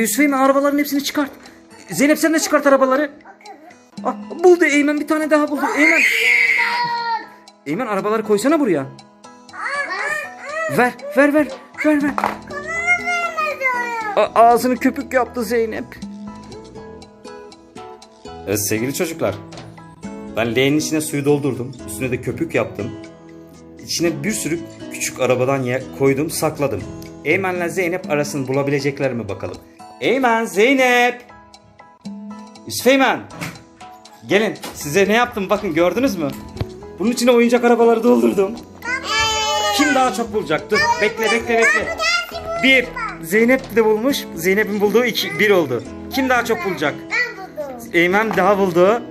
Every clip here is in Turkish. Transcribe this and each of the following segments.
Yusuf Eymen arabaların hepsini çıkart. Zeynep sen de çıkart arabaları. Ah, buldu Eymen bir tane daha buldu. Eymen. Eymen arabaları koysana buraya. Ver ver ver ver ver. A- ağzını köpük yaptı Zeynep. Evet sevgili çocuklar. Ben leğenin içine suyu doldurdum. Üstüne de köpük yaptım. İçine bir sürü küçük arabadan koydum sakladım. Eymen'le Zeynep arasını bulabilecekler mi bakalım. Eymen, Zeynep. Yusuf Eymen. Gelin size ne yaptım bakın gördünüz mü? Bunun içine oyuncak arabaları doldurdum. Kim daha çok bulacak? Dur bekle bekle bekle. Bir. Zeynep de bulmuş. Zeynep'in bulduğu iki, bir oldu. Kim daha çok bulacak? Eymen daha buldu.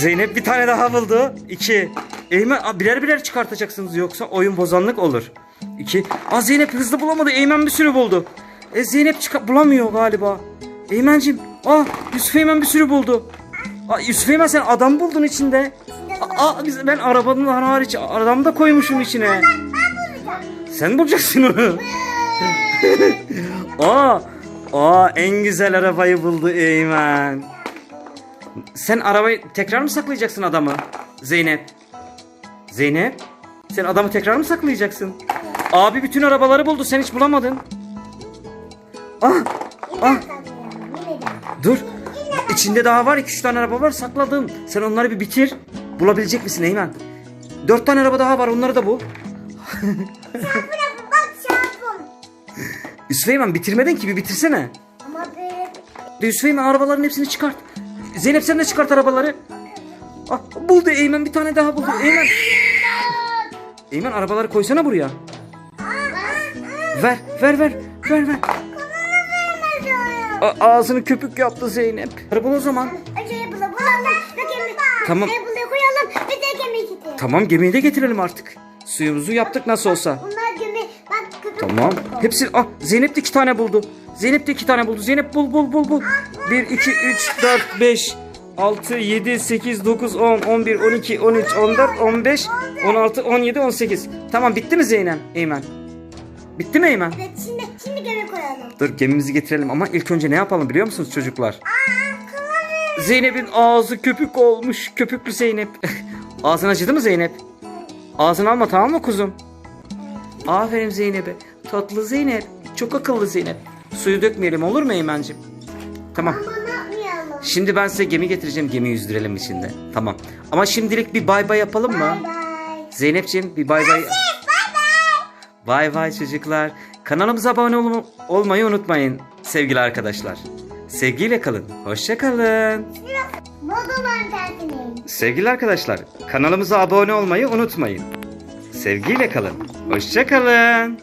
Zeynep bir tane daha buldu. İki. Eymen birer birer çıkartacaksınız yoksa oyun bozanlık olur. İki. Aa Zeynep hızlı bulamadı. Eymen bir sürü buldu. E Zeynep çıkar bulamıyor galiba. Eymencim. Aa Yusuf Eymen bir sürü buldu. Aa Yusuf Eymen sen adam buldun içinde. Aa biz, ben arabanın hariç adam da koymuşum içine. Sen bulacaksın onu. aa, aa en güzel arabayı buldu Eymen. Sen arabayı tekrar mı saklayacaksın adamı? Zeynep. Zeynep. Sen adamı tekrar mı saklayacaksın? Abi bütün arabaları buldu. Sen hiç bulamadın. Ah, ah. Dur. İçinde daha var. 2-3 tane araba var. Sakladım. Sen onları bir bitir. Bulabilecek misin Eymen? 4 tane araba daha var. Onları da bul. Bak şarkım. Yusuf Eymen bitirmedin ki. Bir bitirsene. Ama böyle De Yusuf Eymen arabaların hepsini çıkart. Zeynep sen de çıkart arabaları. Ah, buldu Eymen bir tane daha buldu. Eymen. Eymen arabaları koysana buraya. Ver ver ver ver ver. A- ağzını köpük yaptı Zeynep. Araba o zaman. Önce yapılı bulalım ve gemi. Tamam. Koyalım ve de. Tamam gemiyi de getirelim artık. Suyumuzu yaptık nasıl olsa. Bunlar gemi. Bak köpük. Tamam. Hepsi ah Zeynep de iki tane buldu. Zeynep de iki tane buldu. Zeynep bul bul bul bul. 1 2 3 4 5 6 7 8 9 10 11 12 13 14 15 16 17 18. Tamam bitti mi Zeynep? Eymen. Bitti mi Eymen? Evet şimdi gemi koyalım. Dur gemimizi getirelim ama ilk önce ne yapalım biliyor musunuz çocuklar? Aa kılavuz. Zeynep'in ağzı köpük olmuş. Köpüklü Zeynep. Ağzın acıdı mı Zeynep? Ağzını alma tamam mı kuzum? Aferin Zeynep'e. Tatlı Zeynep. Çok akıllı Zeynep. Suyu dökmeyelim olur mu Eymen'cim? Tamam. Şimdi ben size gemi getireceğim. Gemi yüzdürelim içinde. Tamam. Ama şimdilik bir bay bay yapalım mı? Bye bye. Zeynep'ciğim bir bay bay. Bay bay çocuklar. Kanalımıza abone ol- olmayı unutmayın sevgili arkadaşlar. Sevgiyle kalın. Hoşça kalın. Modumun tersine. Sevgili arkadaşlar, kanalımıza abone olmayı unutmayın. Sevgiyle kalın. Hoşça kalın.